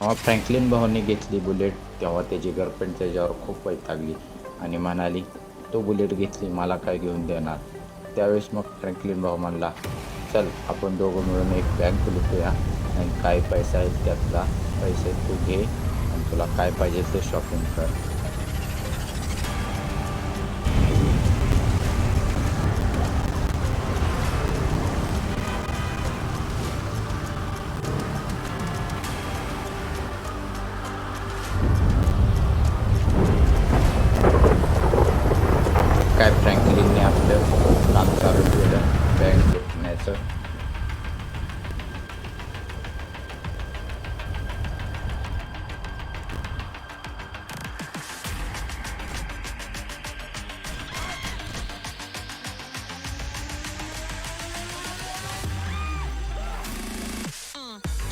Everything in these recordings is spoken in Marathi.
तेव्हा फ्रँकलिन भाऊने घेतली बुलेट तेव्हा त्याची गर्लफ्रेंड त्याच्यावर खूप वैतागली आणि म्हणाली तो बुलेट घेतली मला काय घेऊन देणार? त्यावेळेस मग फ्रँकलिन भाऊ म्हणला चल आपण दोघं मिळून एक बँक लुटूया आणि काय पैसा आहे त्यातला पैसे तू घे आणि तुला काय पाहिजे ते शॉपिंग कर. काय फ्रँकलिनने आपलं काम चालू केलं बँक लुटण्याचं?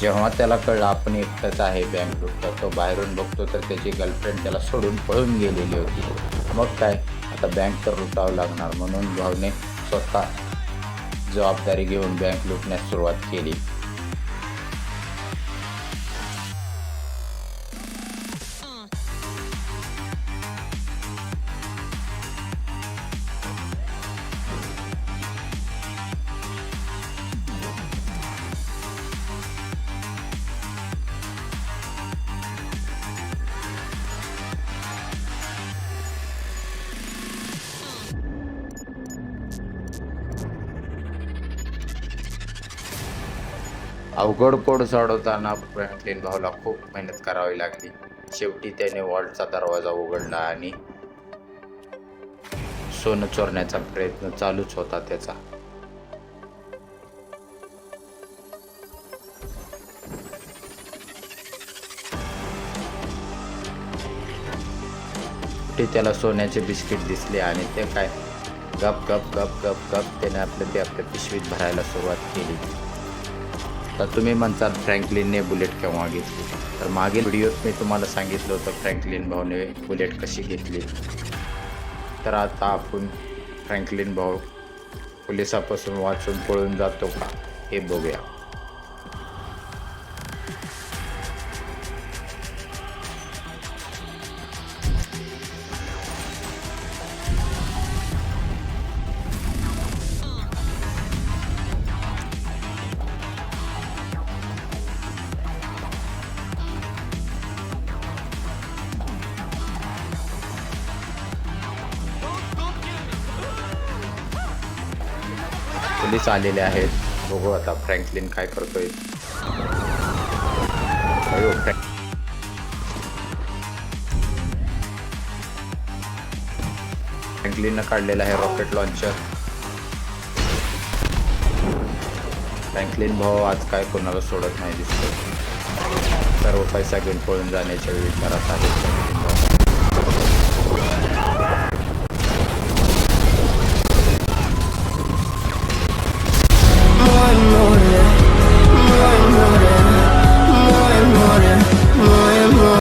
जेव्हा त्याला कळलं आपण एकटाच आहे बँक लुटतं तो बाहेरून बघतो तर त्याची गर्लफ्रेंड त्याला सोडून पळून गेलेली होती. मग काय? आता बँक तर लुटावं लागणार म्हणून भाऊने स्वतः जबाबदारी घेऊन बँक लुटण्यास सुरुवात केली. अवघड कोड सोडवताना फ्रँकलिन भाऊला खूप मेहनत करावी लागली. शेवटी त्याने वॉल्टचा दरवाजा उघडला आणि सोनं चोरण्याचा प्रयत्न चालूच होता त्याचा. ते त्याला सोन्याचे बिस्किट दिसले आणि ते काय गप गप गप गप गप त्याने आपलं ते आपल्या पिशवीत भरायला सुरुवात केली. तर तुम्ही म्हणतात फ्रँकलिनने बुलेट केव्हा घेतली तर मागील व्हिडिओत मी तुम्हाला सांगितलं होतं फ्रँकलिन भाऊने बुलेट कशी घेतली. तर आता आपण फ्रँकलिन भाऊ पोलिसापासून वाचून पळून जातो का? हे बघूया. पोलीस आलेले आहेत. बघू आता फ्रँकलिन काय करतोय. अयो, फ्रँक- फ्रँकलिननं काढलेला आहे रॉकेट लॉन्चर फ्रँकलिन भाऊ आज काय कोणाला सोडत नाही दिसतो सर्व पैसा घेऊन पळून जाण्याच्या विचारात आहे फ्रँकलिन